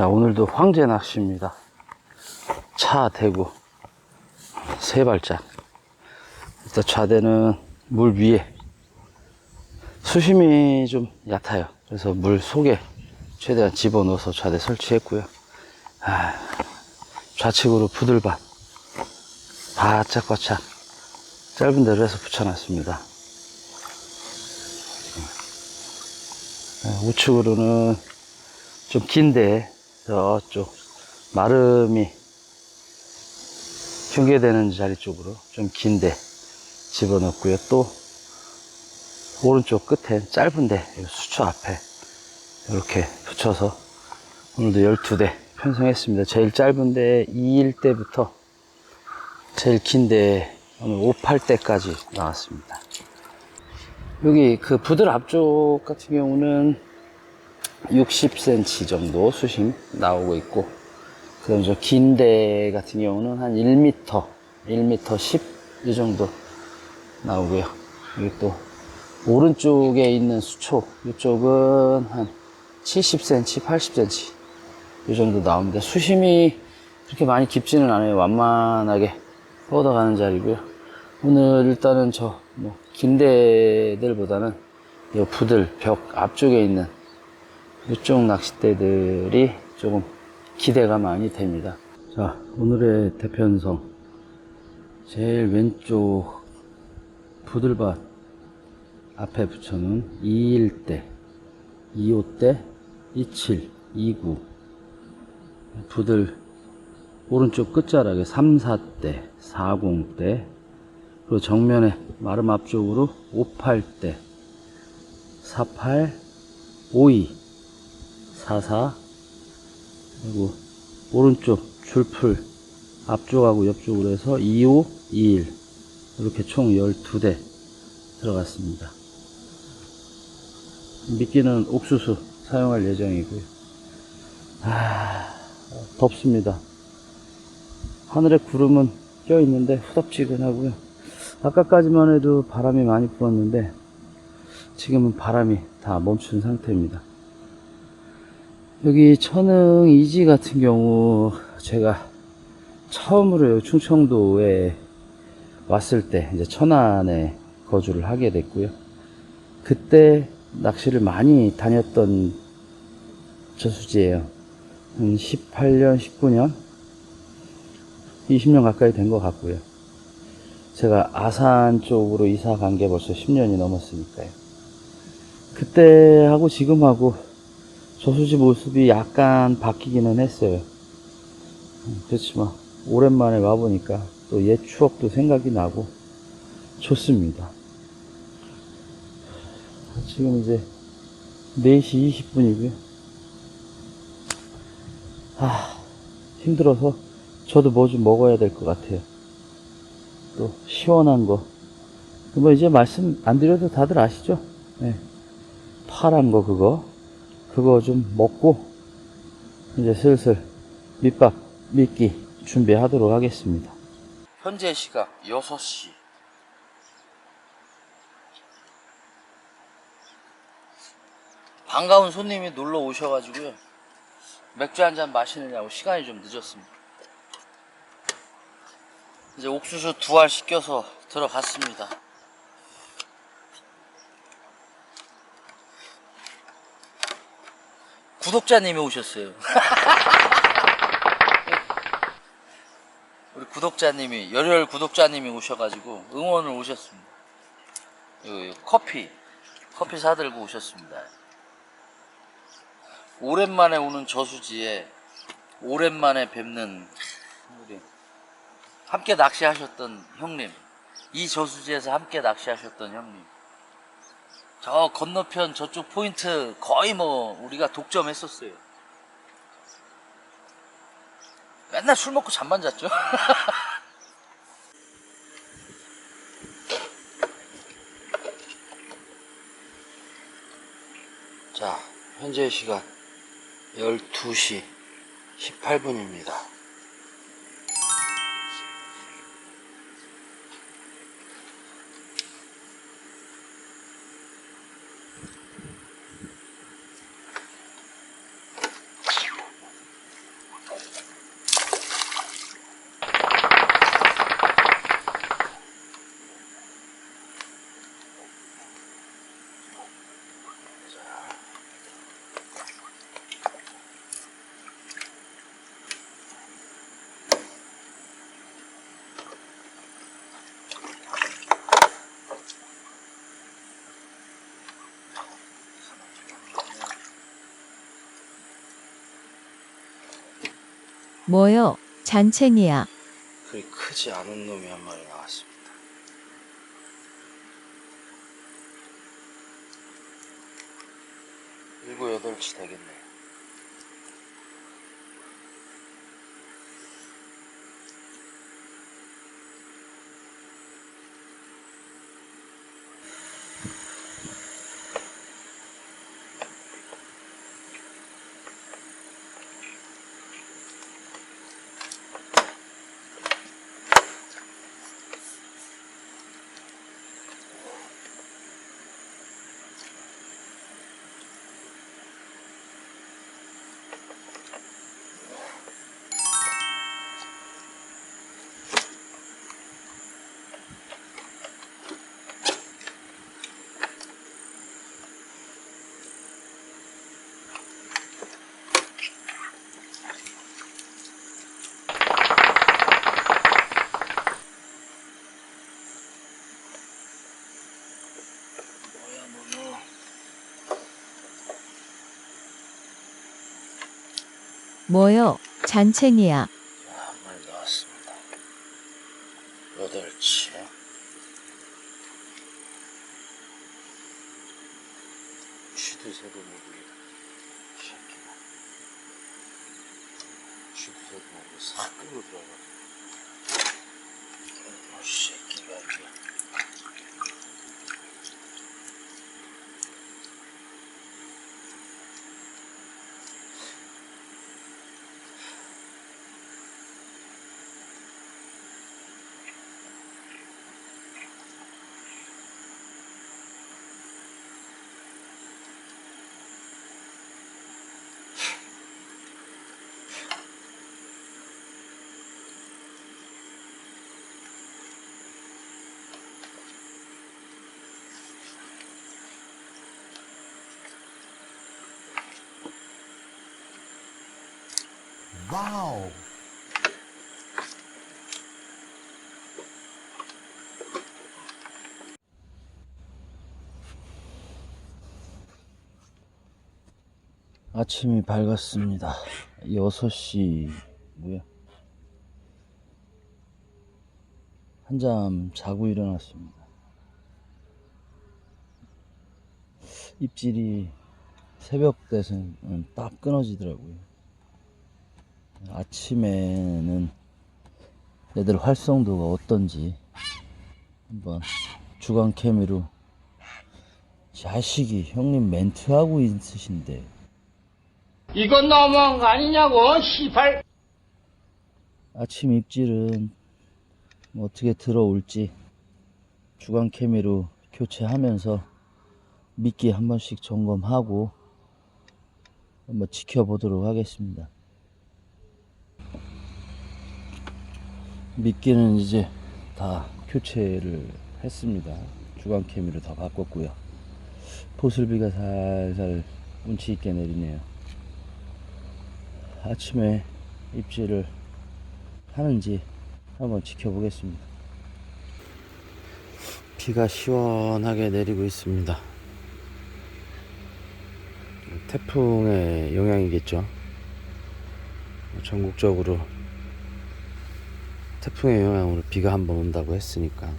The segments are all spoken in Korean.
자, 오늘도 황제 낚시입니다. 차 대고 세 발짝. 일단 좌대는 물 위에 수심이 좀 얕아요. 그래서 물 속에 최대한 집어넣어서 좌대 설치했고요. 아, 좌측으로 부들밭 바짝바짝 짧은 데로 해서 붙여놨습니다. 네, 우측으로는 좀 긴데 저쪽 마름이 경계되는 자리 쪽으로 좀 긴데 집어넣고요. 또 오른쪽 끝에 짧은데 수초 앞에 이렇게 붙여서 오늘도 12대 편성했습니다. 제일 짧은데 2일 때부터 제일 긴데 오늘 58대까지 나왔습니다. 여기 그 부들 앞쪽 같은 경우는 60cm 정도 수심 나오고 있고 그다음 저 긴데 같은 경우는 한 1m, 1m 10 이 정도 나오고요. 여기 또 오른쪽에 있는 수초 이쪽은 한 70cm, 80cm 이 정도 나옵니다. 수심이 그렇게 많이 깊지는 않아요. 완만하게 뻗어가는 자리고요. 오늘 일단은 저 뭐 긴데들보다는 이 부들 벽 앞쪽에 있는 이쪽 낚싯대들이 조금 기대가 많이 됩니다. 자, 오늘의 대편성. 제일 왼쪽 부들밭 앞에 붙여놓은 21대, 25대, 27, 29. 부들 오른쪽 끝자락에 3, 4대, 40대, 그리고 정면에 마름 앞쪽으로 58대, 48, 52, 44, 그리고 오른쪽 줄풀 앞쪽하고 옆쪽으로 해서 25, 21 이렇게 총 12대 들어갔습니다. 미끼는 옥수수 사용할 예정이고요. 아, 덥습니다. 하늘에 구름은 껴 있는데 후덥지근하고요. 아까까지만 해도 바람이 많이 불었는데 지금은 바람이 다 멈춘 상태입니다. 여기 천흥 이지 같은 경우 제가 처음으로 충청도에 왔을 때 이제 천안에 거주를 하게 됐고요. 그때 낚시를 많이 다녔던 저수지예요. 한 18년, 19년, 20년 가까이 된 것 같고요. 제가 아산 쪽으로 이사 간 게 벌써 10년이 넘었으니까요. 그때하고 지금하고 저수지 모습이 약간 바뀌기는 했어요. 음, 그렇지만 오랜만에 와보니까 또 옛 추억도 생각이 나고 좋습니다. 지금 이제 4시 20분이고요. 아, 힘들어서 저도 뭐 좀 먹어야 될 것 같아요. 또 시원한 거. 뭐 이제 말씀 안 드려도 다들 아시죠? 네. 파란 거 그거. 그거 좀 먹고 이제 슬슬 밑밥 미끼 준비하도록 하겠습니다. 현재 시각 6시. 반가운 손님이 놀러 오셔가지고요. 맥주 한 잔 마시느냐고 시간이 좀 늦었습니다. 이제 옥수수 두알 씻겨서 들어갔습니다. 구독자님이 오셨어요. 우리 구독자님이 열혈 구독자님이 오셔가지고 응원을 오셨습니다. 요, 요 커피 커피 사들고 오셨습니다. 오랜만에 오는 저수지에 오랜만에 뵙는 우리 함께 낚시하셨던 형님 이 저수지에서 함께 낚시하셨던 형님 저 건너편 저쪽 포인트 거의 뭐 우리가 독점했었어요. 맨날 술 먹고 잠만 잤죠. 자, 현재 시간 12시 18분입니다. 뭐요? 잔챙이야. 그리 크지 않은 놈이 한 마리 나왔습니다. 일곱 여덟치 되겠네. 뭐요? 잔챙이야. 자, 한 마리 나왔습니다. 여덟치. 쥐도 새도 모르겠다. 새끼가. 쥐도 새도 모르고 싹 끌고 들어가. Wow. 아침이 밝았습니다. 6시, 뭐야? 한잠 자고 일어났습니다. 입질이 새벽 돼서는 딱 끊어지더라고요. 아침에는 애들 활성도가 어떤지 한번 주간 케미로 자식이 형님 멘트하고 있으신데 이건 너무한 거 아니냐고, 시발. 아침 입질은 뭐 어떻게 들어올지 주간 케미로 교체하면서 미끼 한 번씩 점검하고 한번 지켜보도록 하겠습니다. 미끼는 이제 다 교체를 했습니다. 주간 케미로 다 바꿨고요. 보슬비가 살살 운치 있게 내리네요. 아침에 입질을 하는지 한번 지켜보겠습니다. 비가 시원하게 내리고 있습니다. 태풍의 영향이겠죠. 전국적으로 태풍의 영향으로 비가 한 번 온다고 했으니까.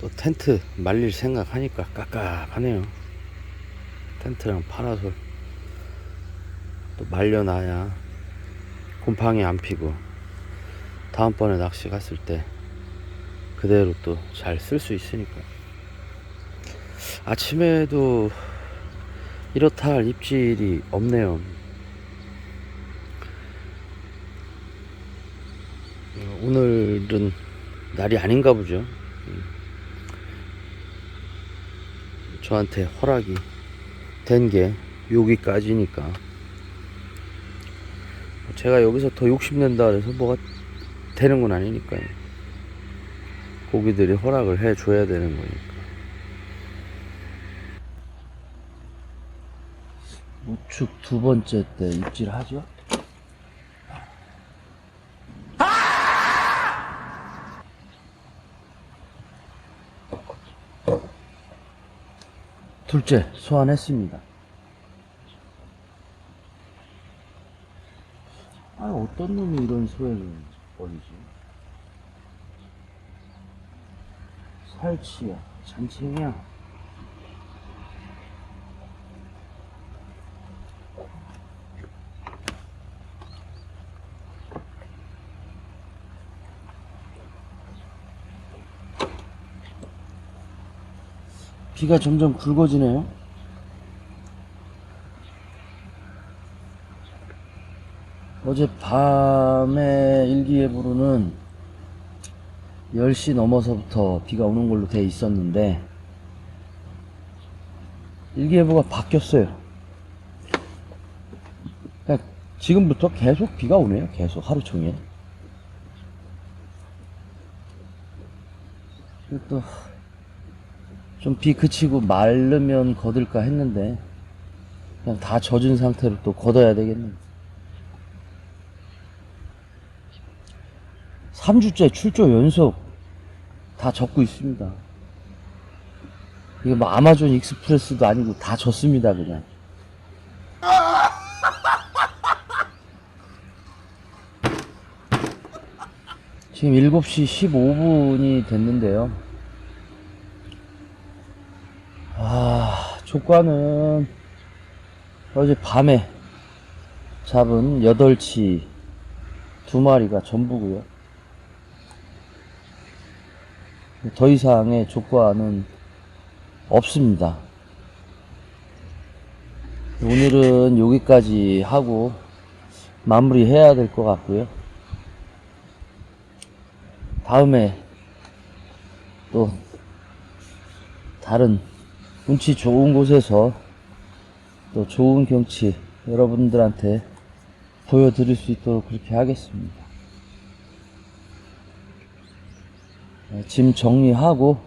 또 텐트 말릴 생각하니까 깝깝하네요. 텐트랑 파라솔 또 말려놔야 곰팡이 안 피고 다음번에 낚시 갔을 때 그대로 또 잘 쓸 수 있으니까 아침에도 이렇다 할 입질이 없네요 어, 오늘은 날이 아닌가 보죠. 음. 저한테 허락이 된 게 여기까지니까. 제가 여기서 더 욕심낸다 그래서 뭐가 되는 건 아니니까요. 고기들이 허락을 해 줘야 되는 거니까. 우측 두 번째 때 입질하죠 둘째 소환했습니다. 아 어떤 놈이 이런 소행을 벌이지? 살치야 잔챙이야? 비가 점점 굵어지네요. 어제 밤에 일기예보로는 10시 넘어서부터 비가 오는 걸로 돼 있었는데 일기예보가 바뀌었어요. 그러니까 지금부터 계속 비가 오네요. 계속 하루 종일. 또 좀 비 그치고 마르면 걷을까 했는데 그냥 다 젖은 상태로 또 걷어야 되겠네. 3주째 출조 연속 다 적고 있습니다. 이게 뭐 아마존 익스프레스도 아니고 다 졌습니다, 그냥. 지금 7시 15분이 됐는데요. 아, 조과는 어제 밤에 잡은 8치 두 마리가 전부고요. 더 이상의 조과는 없습니다. 오늘은 여기까지 하고 마무리해야 될 것 같고요. 다음에 또 다른 운치 좋은 곳에서 또 좋은 경치 여러분들한테 보여드릴 수 있도록 그렇게 하겠습니다. 네, 짐 정리하고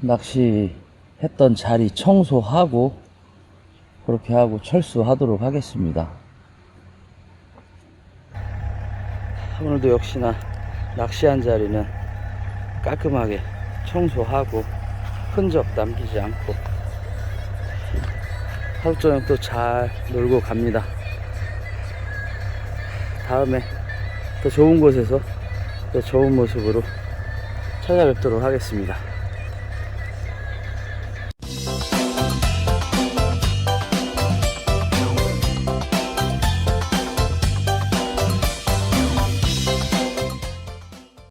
낚시했던 자리 청소하고 그렇게 하고 철수하도록 하겠습니다. 오늘도 역시나 낚시한 자리는 깔끔하게 청소하고 흔적 남기지 않고 하루 저녁 또잘 놀고 갑니다. 다음에 더 좋은 곳에서 더 좋은 모습으로 찾아뵙도록 하겠습니다.